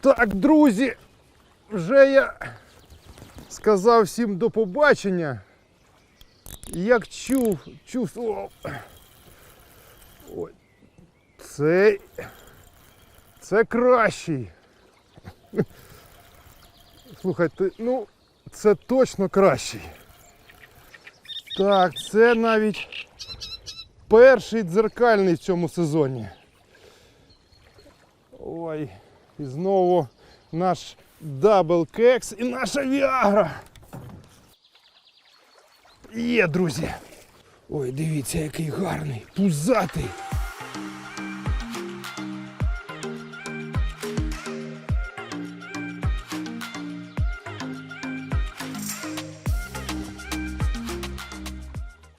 Так, друзі, вже я сказав всім до побачення. Як чув, чувствував. Ой, цей. Це кращий. Слухайте, ну, це точно кращий. Так, це навіть перший дзеркальний в цьому сезоні. Ой, і знову наш дабл кекс і наша Віагра. Є, друзі. Ой, дивіться, який гарний, пузатий.